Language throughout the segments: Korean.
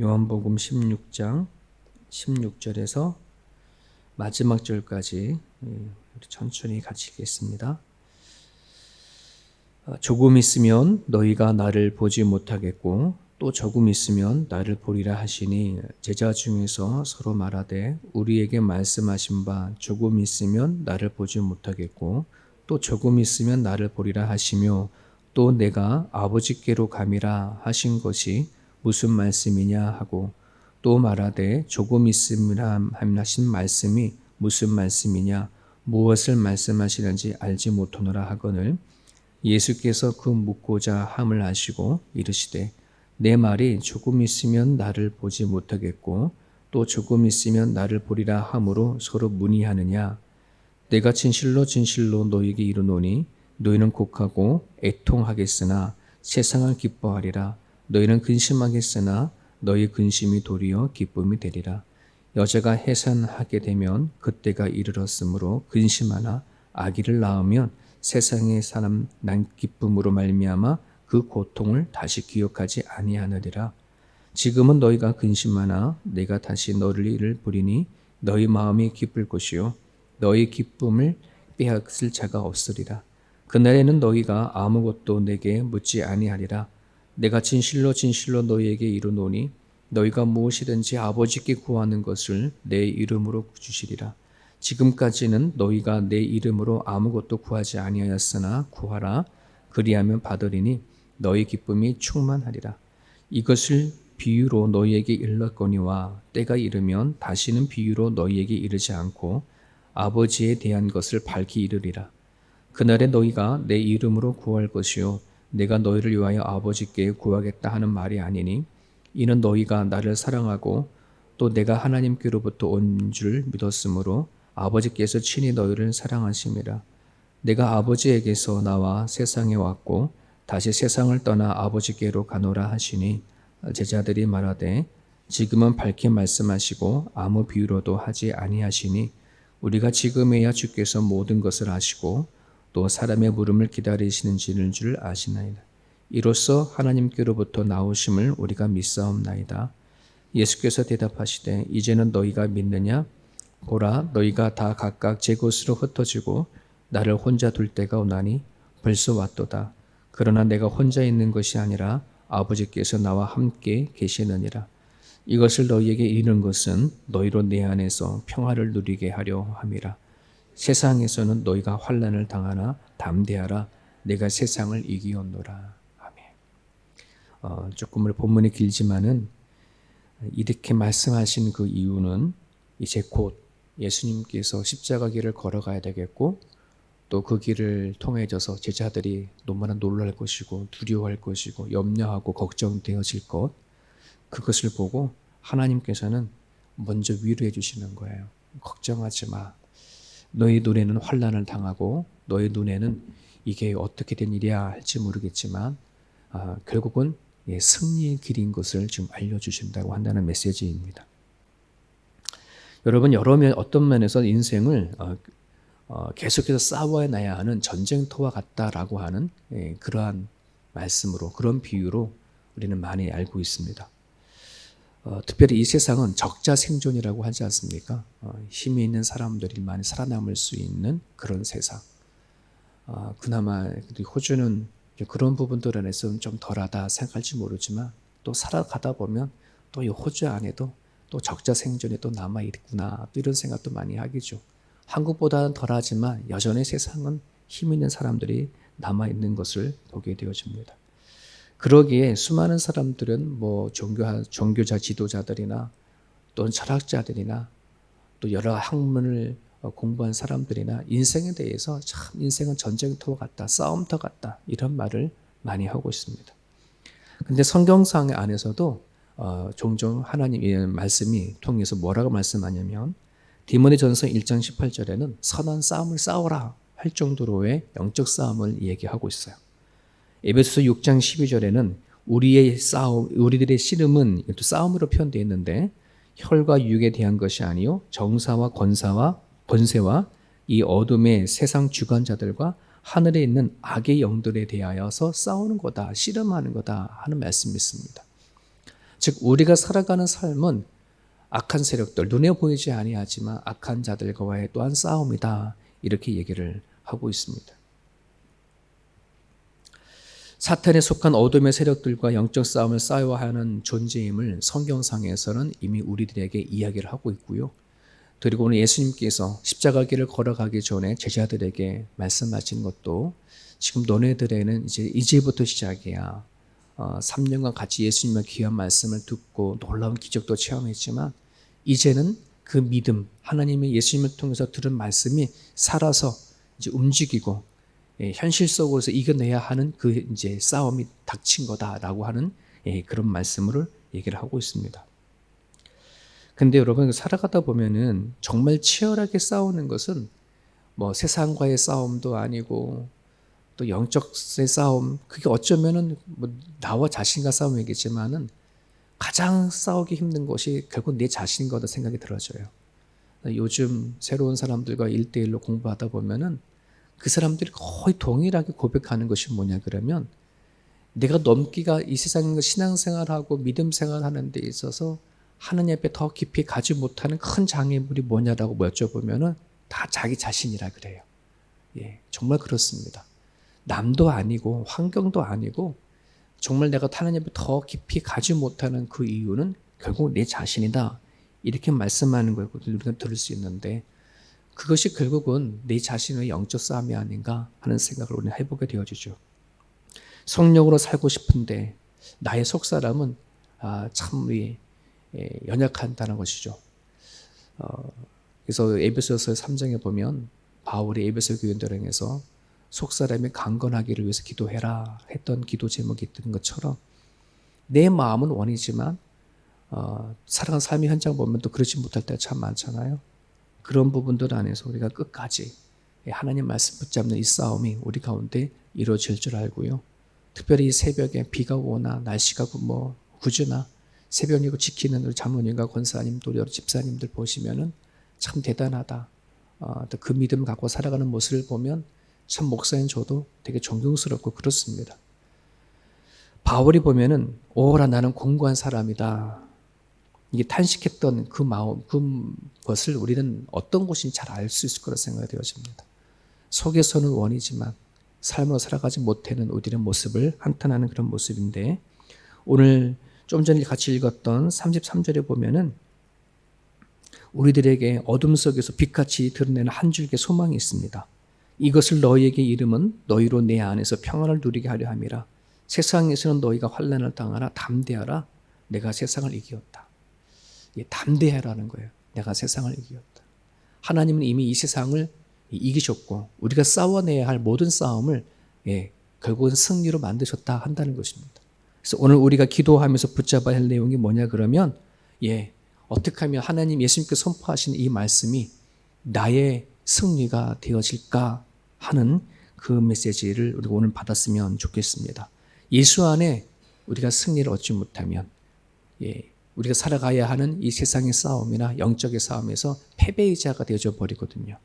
요한복음 16장 16절에서 마지막 절까지 예, 천천히 같이 읽겠습니다. 아, 조금 있으면 너희가 나를 보지 못하겠고 또 조금 있으면 나를 보리라 하시니 제자 중에서 서로 말하되 우리에게 말씀하신 바 조금 있으면 나를 보지 못하겠고 또 조금 있으면 나를 보리라 하시며 또 내가 아버지께로 감이라 하신 것이 무슨 말씀이냐 하고 또 말하되 조금 있음이라 하신 말씀이 무슨 말씀이냐 무엇을 말씀하시는지 알지 못하노라 하거늘 예수께서 그 묻고자 함을 하시고 이르시되 내 말이 조금 있으면 나를 보지 못하겠고 또 조금 있으면 나를 보리라 함으로 서로 문의하느냐. 내가 진실로 진실로 너에게 이르노니 너희는 곡하고 애통하겠으나 세상을 기뻐하리라 너희는 근심하겠으나 너희 근심이 도리어 기쁨이 되리라. 여자가 해산하게 되면 그때가 이르렀으므로 근심하나 아기를 낳으면 세상의 사람 난 기쁨으로 말미암아 그 고통을 다시 기억하지 아니하느니라. 지금은 너희가 근심하나 내가 다시 너희를 부리니 너희 마음이 기쁠 것이요 너희 기쁨을 빼앗을 자가 없으리라. 그날에는 너희가 아무것도 내게 묻지 아니하리라. 내가 진실로 진실로 너희에게 이르노니 너희가 무엇이든지 아버지께 구하는 것을 내 이름으로 주시리라. 지금까지는 너희가 내 이름으로 아무것도 구하지 아니하였으나 구하라. 그리하면 받으리니 너희 기쁨이 충만하리라. 이것을 비유로 너희에게 일렀거니와 때가 이르면 다시는 비유로 너희에게 이르지 않고 아버지에 대한 것을 밝히 이르리라. 그날에 너희가 내 이름으로 구할 것이요 내가 너희를 위하여 아버지께 구하겠다 하는 말이 아니니 이는 너희가 나를 사랑하고 또 내가 하나님께로부터 온 줄 믿었으므로 아버지께서 친히 너희를 사랑하심이라. 내가 아버지에게서 나와 세상에 왔고 다시 세상을 떠나 아버지께로 가노라 하시니 제자들이 말하되 지금은 밝게 말씀하시고 아무 비유로도 하지 아니하시니 우리가 지금에야 주께서 모든 것을 아시고 또 사람의 물음을 기다리시는 줄 아시나이다. 이로써 하나님께로부터 나오심을 우리가 믿사옵나이다. 예수께서 대답하시되 이제는 너희가 믿느냐? 보라 너희가 다 각각 제 곳으로 흩어지고 나를 혼자 둘 때가 오나니 벌써 왔도다. 그러나 내가 혼자 있는 것이 아니라 아버지께서 나와 함께 계시느니라. 이것을 너희에게 이른 것은 너희로 내 안에서 평화를 누리게 하려 함이라. 세상에서는 너희가 환난을 당하나 담대하라 내가 세상을 이기었노라 아멘. 어, 조금 본문이 길지만은 이렇게 말씀하신 그 이유는 이제 곧 예수님께서 십자가 길을 걸어가야 되겠고 또 그 길을 통해져서 제자들이 너무나 놀랄 것이고 두려워할 것이고 염려하고 걱정되어질 것 그것을 보고 하나님께서는 먼저 위로해 주시는 거예요. 걱정하지 마. 너희 눈에는 환란을 당하고 너희 눈에는 이게 어떻게 된 일이야 할지 모르겠지만 아, 결국은 예, 승리의 길인 것을 지금 알려주신다고 한다는 메시지입니다. 여러분 여러 면 어떤 면에서 인생을 어, 어, 계속해서 싸워나야 하는 전쟁터와 같다라고 하는 예, 그러한 말씀으로 그런 비유로 우리는 많이 알고 있습니다. 어, 특별히 이 세상은 적자 생존이라고 하지 않습니까? 어, 힘이 있는 사람들이 살아남을 수 있는 그런 세상. 어, 그나마 호주는 그런 부분들 안에서는 좀 덜하다 생각할지 모르지만 또 살아가다 보면 또 이 호주 안에도 또 적자 생존이 또 남아 있구나 또 이런 생각도 많이 하겠죠. 한국보다는 덜하지만 여전히 세상은 힘 있는 사람들이 남아 있는 것을 보게 되어집니다. 그러기에 수많은 사람들은 뭐 종교 종교자 지도자들이나 또는 철학자들이나 또 여러 학문을 어, 공부한 사람들이나 인생에 대해서 참 인생은 전쟁터 같다, 싸움터 같다 이런 말을 많이 하고 있습니다. 근데 성경상 안에서도 어, 종종 하나님의 말씀이 통해서 뭐라고 말씀하냐면 디모데전서 1장 18절에는 선한 싸움을 싸워라 할 정도로의 영적 싸움을 얘기하고 있어요. 에베소서 6장 12절에는 우리의 싸움, 우리들의 씨름은 또 싸움으로 표현되어 있는데 혈과 육에 대한 것이 아니요 정사와 권사와 권세와 이 어둠의 세상 주관자들과 하늘에 있는 악의 영들에 대하여서 싸우는 거다, 씨름하는 거다 하는 말씀이 있습니다. 즉 우리가 살아가는 삶은 악한 세력들 눈에 보이지 아니하지만 악한 자들과의 또한 싸움이다. 이렇게 얘기를 하고 있습니다. 사탄에 속한 어둠의 세력들과 영적 싸움을 싸워야 하는 존재임을 성경상에서는 이미 우리들에게 이야기를 하고 있고요. 그리고 오늘 예수님께서 십자가 길을 걸어가기 전에 제자들에게 말씀하신 것도 지금 너네들에는 이제 이제부터 시작이야. 어, 3년간 같이 예수님의 귀한 말씀을 듣고 놀라운 기적도 체험했지만 이제는 그 믿음, 하나님의 예수님을 통해서 들은 말씀이 살아서 이제 움직이고 예, 현실 속에서 이겨내야 하는 그 이제 싸움이 닥친 거다라고 하는 예, 그런 말씀을 얘기를 하고 있습니다. 근데 여러분 살아가다 보면은 정말 치열하게 싸우는 것은 뭐 세상과의 싸움도 아니고 또 영적의 싸움 그게 어쩌면은 뭐 나와 자신과 싸움이겠지만은 가장 싸우기 힘든 것이 결국 내 자신인 거다 생각이 들어져요. 요즘 새로운 사람들과 일대일로 공부하다 보면은 그 사람들이 거의 동일하게 고백하는 것이 뭐냐 그러면 내가 넘기가 이 세상 신앙생활하고 믿음 생활 하는 데 있어서 하나님 앞에 더 깊이 가지 못하는 큰 장애물이 뭐냐라고 여쭤보면은 다 자기 자신이라 그래요. 예, 정말 그렇습니다. 남도 아니고 환경도 아니고 정말 내가 하나님 앞에 더 깊이 가지 못하는 그 이유는 결국 내 자신이다. 이렇게 말씀하는 걸 우리가 들을 수 있는데 그것이 결국은 내 자신의 영적 싸움이 아닌가 하는 생각을 우리는 해보게 되어지죠. 성령으로 살고 싶은데 나의 속사람은 아, 참 연약한다는 것이죠. 어, 그래서 에베소서 3장에 보면 바울이 에베소 교인들을 향해서 속사람이 강건하기를 위해서 기도해라 했던 기도 제목이 있던 것처럼 내 마음은 원이지만 어, 살아가는 삶의 현장 보면 또 그렇지 못할 때가 참 많잖아요. 그런 부분들 안에서 우리가 끝까지 하나님 말씀 붙잡는 이 싸움이 우리 가운데 이루어질 줄 알고요. 특별히 이 새벽에 비가 오나 날씨가 뭐 구주나 새벽이고 지키는 우리 장로님과 권사님 또 여러 집사님들 보시면은 참 대단하다. 어, 그 믿음 갖고 살아가는 모습을 보면 참 목사인 저도 되게 존경스럽고 그렇습니다. 바울이 보면은 오라 나는 공고한 사람이다. 이게 탄식했던 그 마음, 그 것을 우리는 어떤 곳인지 잘 알 수 있을 거라 생각이 되어집니다. 속에서는 원이지만 삶으로 살아가지 못하는 우리의 모습을 한탄하는 그런 모습인데 오늘 좀 전에 같이 읽었던 33절에 보면은 우리들에게 어둠 속에서 빛같이 드러내는 한 줄기 소망이 있습니다. 이것을 너희에게 이름은 너희로 내 안에서 평안을 누리게 하려 함이라. 세상에서는 너희가 환난을 당하라 담대하라. 내가 세상을 이기었다. 예, 담대하라는 거예요. 내가 세상을 이기었다. 하나님은 이미 이 세상을 이기셨고 우리가 싸워내야 할 모든 싸움을 예, 결국은 승리로 만드셨다 한다는 것입니다. 그래서 오늘 우리가 기도하면서 붙잡아야 할 내용이 뭐냐 그러면 예, 어떻게 하면 하나님 예수님께서 선포하신 이 말씀이 나의 승리가 되어질까 하는 그 메시지를 우리가 오늘 받았으면 좋겠습니다. 예수 안에 우리가 승리를 얻지 못하면 예, 우리가 살아가야 하는 이 세상의 싸움이나 영적의 싸움에서 패배의자가 되어져 버리거든요.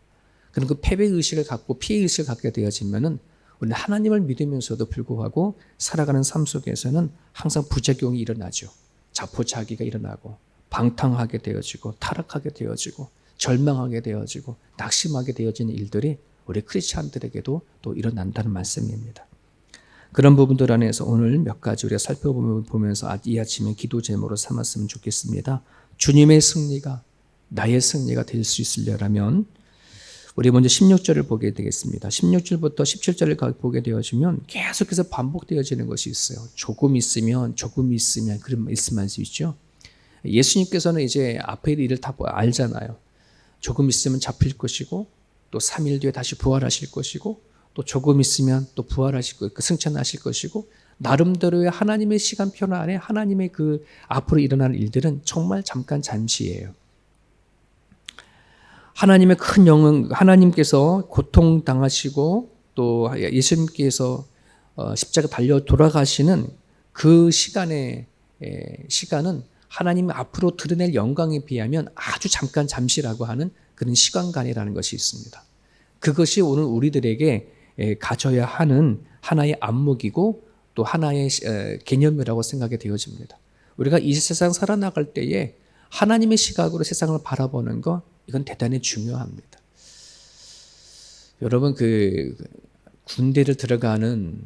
그럼 그 패배 의식을 갖고 피해 의식을 갖게 되어지면은 우리는 하나님을 믿으면서도 불구하고 살아가는 삶 속에서는 항상 부작용이 일어나죠. 자포자기가 일어나고 방탕하게 되어지고 타락하게 되어지고 절망하게 되어지고 낙심하게 되어지는 일들이 우리 크리스찬들에게도 또 일어난다는 말씀입니다. 그런 부분들 안에서 오늘 몇 가지 우리가 살펴보면서 이 아침에 기도 제목으로 삼았으면 좋겠습니다. 주님의 승리가 나의 승리가 될 수 있으려면 우리 먼저 16절을 보게 되겠습니다. 16절부터 17절을 보게 되어지면 계속해서 반복되어지는 것이 있어요. 조금 있으면 조금 있으면 그런 말씀할 수 있죠. 예수님께서는 이제 앞에 일을 다 알잖아요. 조금 있으면 잡힐 것이고 또 3일 뒤에 다시 부활하실 것이고 또 조금 있으면 또 부활하실 거, 그 승천하실 것이고 나름대로의 하나님의 시간표 안에 하나님의 그 앞으로 일어나는 일들은 정말 잠깐 잠시예요. 하나님의 큰 영은 하나님께서 고통 당하시고 또 예수님께서 어, 십자가 달려 돌아가시는 그 시간의 시간은 하나님 앞으로 드러낼 영광에 비하면 아주 잠깐 잠시라고 하는 그런 시간간이라는 것이 있습니다. 그것이 오늘 우리들에게 가져야 하는 하나의 안목이고 또 하나의 개념이라고 생각이 되어집니다. 우리가 이 세상 살아나갈 때에 하나님의 시각으로 세상을 바라보는 거 이건 대단히 중요합니다. 여러분 그 군대를 들어가는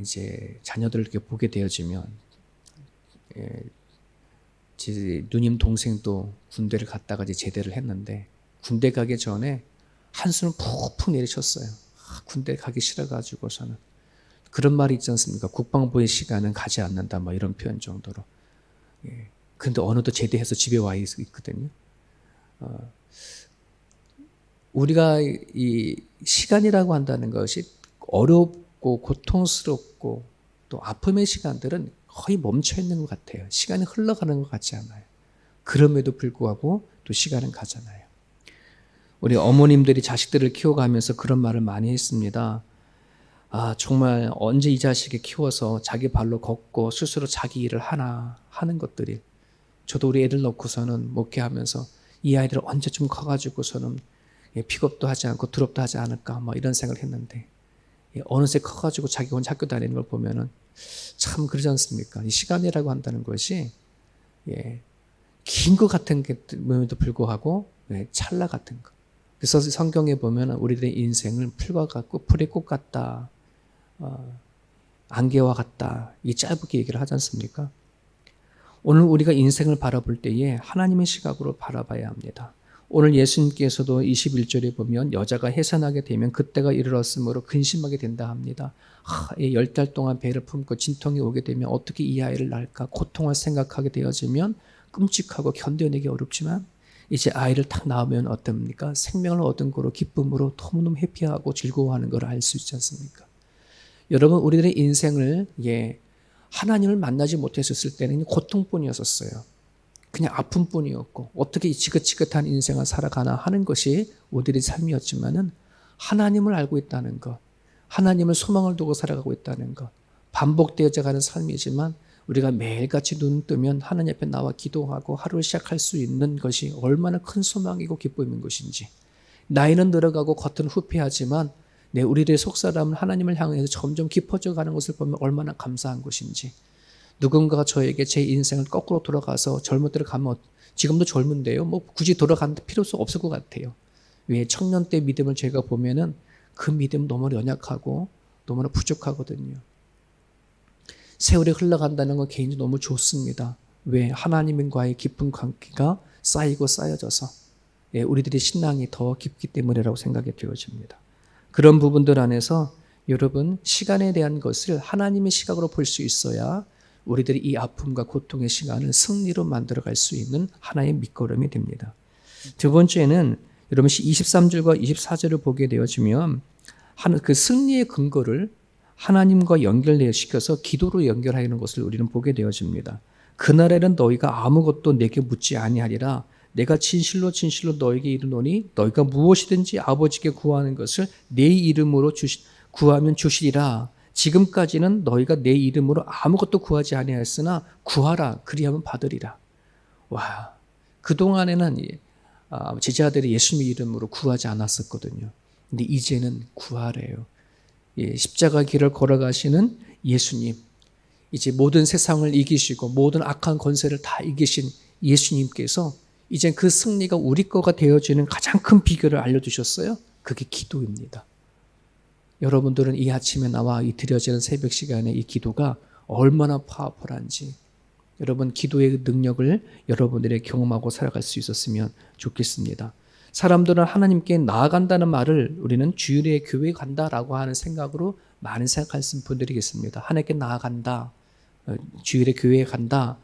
이제 자녀들을 이렇게 보게 되어지면 예, 제 누님 동생도 군대를 갔다가 이제 제대를 했는데 군대 가기 전에 한숨을 푹푹 내리셨어요. 아, 군대 가기 싫어가지고서는 그런 말이 있지 않습니까? 국방부의 시간은 가지 않는다, 뭐 이런 표현 정도로. 예. 근데 어느덧 제대해서 집에 와 있- 있거든요. 어, 우리가 이 시간이라고 한다는 것이 어렵고 고통스럽고 또 아픔의 시간들은 거의 멈춰 있는 것 같아요. 시간이 흘러가는 것 같지 않아요. 그럼에도 불구하고 또 시간은 가잖아요. 우리 어머님들이 자식들을 키워가면서 그런 말을 많이 했습니다. 아, 정말 언제 이 자식을 키워서 자기 발로 걷고 스스로 자기 일을 하나 하는 것들이 저도 우리 애들 놓고서는 목회하면서 이 아이들 언제쯤 커가지고서는 예, 픽업도 하지 않고 드롭도 하지 않을까 뭐 이런 생각을 했는데 예, 어느새 커가지고 자기 혼자 학교 다니는 걸 보면은 참 그러지 않습니까? 이 시간이라고 한다는 것이 예, 긴 것 같은 게에도 불구하고 예, 찰나 같은 것. 그래서 성경에 보면 우리들의 인생을 풀과 같고 풀의 꽃 같다, 어, 안개와 같다. 이 짧게 얘기를 하지 않습니까? 오늘 우리가 인생을 바라볼 때에 하나님의 시각으로 바라봐야 합니다. 오늘 예수님께서도 21절에 보면 여자가 해산하게 되면 그때가 이르렀으므로 근심하게 된다 합니다. 열달 동안 배를 품고 진통이 오게 되면 어떻게 이 아이를 낳을까 고통을 생각하게 되어지면 끔찍하고 견뎌내기 어렵지만 이제 아이를 딱 낳으면 어떻습니까? 생명을 얻은 거로 기쁨으로 너무너무 해피하고 즐거워하는 걸 알 수 있지 않습니까? 여러분 우리들의 인생을 예 하나님을 만나지 못했었을 때는 고통뿐이었었어요. 그냥 아픔뿐이었고 어떻게 이 지긋지긋한 인생을 살아가나 하는 것이 우리들의 삶이었지만은 하나님을 알고 있다는 것, 하나님을 소망을 두고 살아가고 있다는 것, 반복되어져 가는 삶이지만 우리가 매일같이 눈 뜨면 하나님 앞에 나와 기도하고 하루를 시작할 수 있는 것이 얼마나 큰 소망이고 기쁨인 것인지 나이는 늘어가고 겉은 후패하지만 내 우리들의 속사람은 하나님을 향해서 점점 깊어져 가는 것을 보면 얼마나 감사한 것인지 누군가가 저에게 제 인생을 거꾸로 돌아가서 젊을 때로 가면 지금도 젊은데요. 뭐 굳이 돌아가는 필요성 없을 것 같아요. 왜 청년 때 믿음을 제가 보면은 그 믿음 너무 연약하고 너무나 부족하거든요. 세월이 흘러간다는 건 개인이 너무 좋습니다. 왜 하나님과의 깊은 관계가 쌓이고 쌓여져서 예, 우리들의 신앙이 더 깊기 때문이라고 생각이 되어집니다. 그런 부분들 안에서 여러분 시간에 대한 것을 하나님의 시각으로 볼 수 있어야 우리들이 이 아픔과 고통의 시간을 승리로 만들어갈 수 있는 하나의 밑거름이 됩니다. 두 번째는 여러분 23절과 24절을 보게 되어지면 그 승리의 근거를 하나님과 연결시켜서 기도로 연결하는 것을 우리는 보게 되어집니다. 그날에는 너희가 아무것도 내게 묻지 아니하리라. 내가 진실로 진실로 너에게 이르노니 너희가 무엇이든지 아버지께 구하는 것을 내 이름으로 주시, 구하면 주시리라. 지금까지는 너희가 내 이름으로 아무것도 구하지 아니하였으나 구하라 그리하면 받으리라. 와, 그 동안에는 제자들이 예수님 이름으로 구하지 않았었거든요. 근데 이제는 구하래요. 예, 십자가 길을 걸어가시는 예수님, 이제 모든 세상을 이기시고 모든 악한 권세를 다 이기신 예수님께서 이제 그 승리가 우리 거가 되어지는 가장 큰 비결을 알려주셨어요. 그게 기도입니다. 여러분들은 이 아침에 나와 이 드려지는 새벽 시간에 이 기도가 얼마나 파워풀한지 여러분 기도의 능력을 여러분들이 경험하고 살아갈 수 있었으면 좋겠습니다. 사람들은 하나님께 나아간다는 말을 우리는 주일에 교회 간다라고 하는 생각으로 많은 생각하시는 분들이 계십니다. 하나님께 나아간다. 어, 주일에 교회에 간다.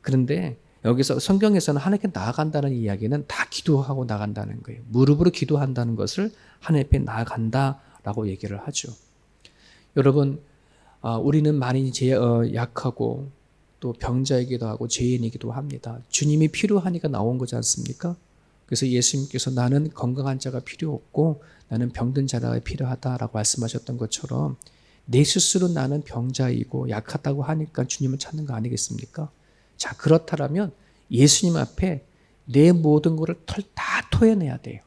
그런데 여기서 성경에서는 하나님께 나아간다는 이야기는 다 기도하고 나간다는 거예요. 무릎으로 기도한다는 것을 하나님 앞에 나아간다라고 얘기를 하죠. 여러분, 아, 우리는 많이 제, 어, 약하고 또 병자이기도 하고 죄인이기도 합니다. 주님이 필요하니까 나온 거지 않습니까? 그래서 예수님께서 나는 건강한 자가 필요 없고 나는 병든 자가 필요하다라고 말씀하셨던 것처럼 내 스스로 나는 병자이고 약하다고 하니까 주님을 찾는 거 아니겠습니까? 자, 그렇다면 예수님 앞에 내 모든 것을 다 토해내야 돼요.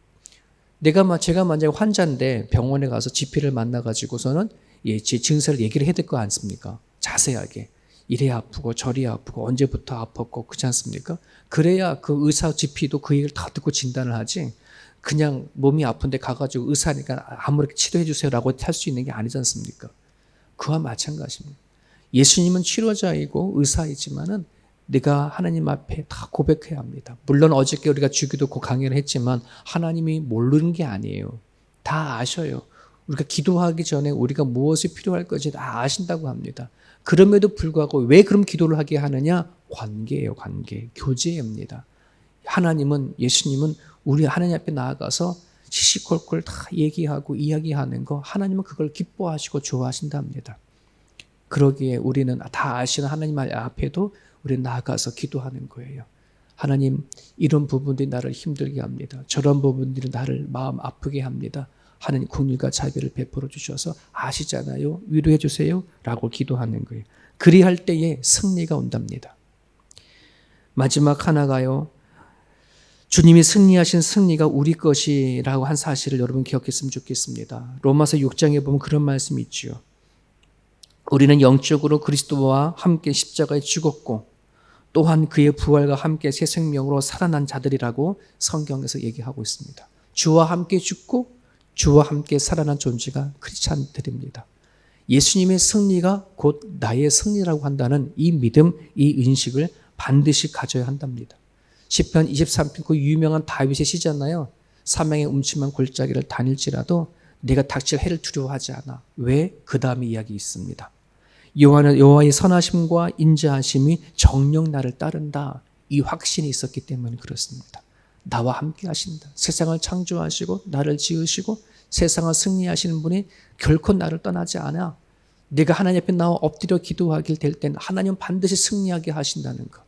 내가 제가 만약에 환자인데 병원에 가서 GP를 만나 가지고서는 예, 제 증세를 얘기를 해야 될거 않습니까? 자세하게. 이래 아프고 저리 아프고 언제부터 아팠고 그렇지 않습니까? 그래야 그 의사 GP도 그 얘기를 다 듣고 진단을 하지. 그냥 몸이 아픈데 가가지고 의사니까 아무렇게 치료해 주세요라고 할 수 있는 게 아니지 않습니까? 그와 마찬가지입니다. 예수님은 치료자이고 의사이지만은 내가 하나님 앞에 다 고백해야 합니다. 물론 어저께 우리가 주기도 고 강연을 했지만 하나님이 모르는 게 아니에요. 다 아셔요. 우리가 기도하기 전에 우리가 무엇이 필요할 건지 다 아신다고 합니다. 그럼에도 불구하고 왜 그럼 기도를 하게 하느냐? 관계예요, 관계. 교제입니다. 하나님은, 예수님은 우리 하나님 앞에 나아가서 시시콜콜 다 얘기하고 이야기하는 거 하나님은 그걸 기뻐하시고 좋아하신답니다. 그러기에 우리는 다 아시는 하나님 앞에도 우리 나아가서 기도하는 거예요. 하나님 이런 부분들이 나를 힘들게 합니다. 저런 부분들이 나를 마음 아프게 합니다. 하나님 국률과 자비를 베풀어 주셔서 아시잖아요. 위로해 주세요. 라고 기도하는 거예요. 그리할 때에 승리가 온답니다. 마지막 하나가요. 주님이 승리하신 승리가 우리 것이라고 한 사실을 여러분 기억했으면 좋겠습니다. 로마서 6장에 보면 그런 말씀이 있죠. 우리는 영적으로 그리스도와 함께 십자가에 죽었고 또한 그의 부활과 함께 새 생명으로 살아난 자들이라고 성경에서 얘기하고 있습니다. 주와 함께 죽고 주와 함께 살아난 존재가 크리스찬들입니다. 예수님의 승리가 곧 나의 승리라고 한다는 이 믿음, 이 인식을 반드시 가져야 한답니다. 10편 23편 그 유명한 다윗의 시잖아요. 사망의 음침한 골짜기를 다닐지라도 내가 닥칠 해를 두려워하지 않아. 왜? 그 다음에 이야기 있습니다. 여호와는 여호와의 선하심과 인자하심이 정령 나를 따른다. 이 확신이 있었기 때문에 그렇습니다. 나와 함께 하신다. 세상을 창조하시고 나를 지으시고 세상을 승리하시는 분이 결코 나를 떠나지 않아. 내가 하나님 앞에 나와 엎드려 기도하길 될 땐 하나님 반드시 승리하게 하신다는 것.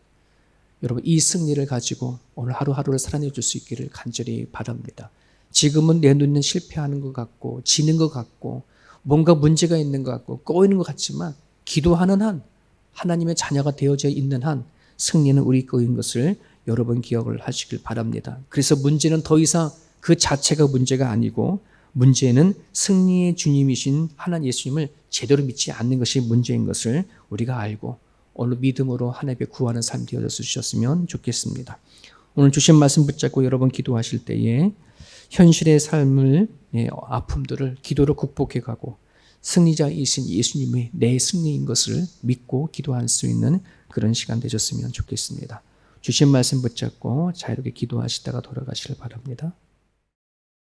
여러분 이 승리를 가지고 오늘 하루하루를 살아내 줄 수 있기를 간절히 바랍니다. 지금은 내 눈은 실패하는 것 같고 지는 것 같고 뭔가 문제가 있는 것 같고 꼬이는 것 같지만 기도하는 한 하나님의 자녀가 되어져 있는 한 승리는 우리 거인 것을 여러분 기억을 하시길 바랍니다. 그래서 문제는 더 이상 그 자체가 문제가 아니고 문제는 승리의 주님이신 하나님 예수님을 제대로 믿지 않는 것이 문제인 것을 우리가 알고 오늘 믿음으로 하나님께 구하는 삶 되어 주셨으면 좋겠습니다. 오늘 주신 말씀 붙잡고 여러분 기도하실 때에 현실의 삶을 예, 아픔들을 기도로 극복해 가고 승리자이신 예수님이 내 승리인 것을 믿고 기도할 수 있는 그런 시간 되셨으면 좋겠습니다. 주신 말씀 붙잡고 자유롭게 기도하시다가 돌아가시길 바랍니다.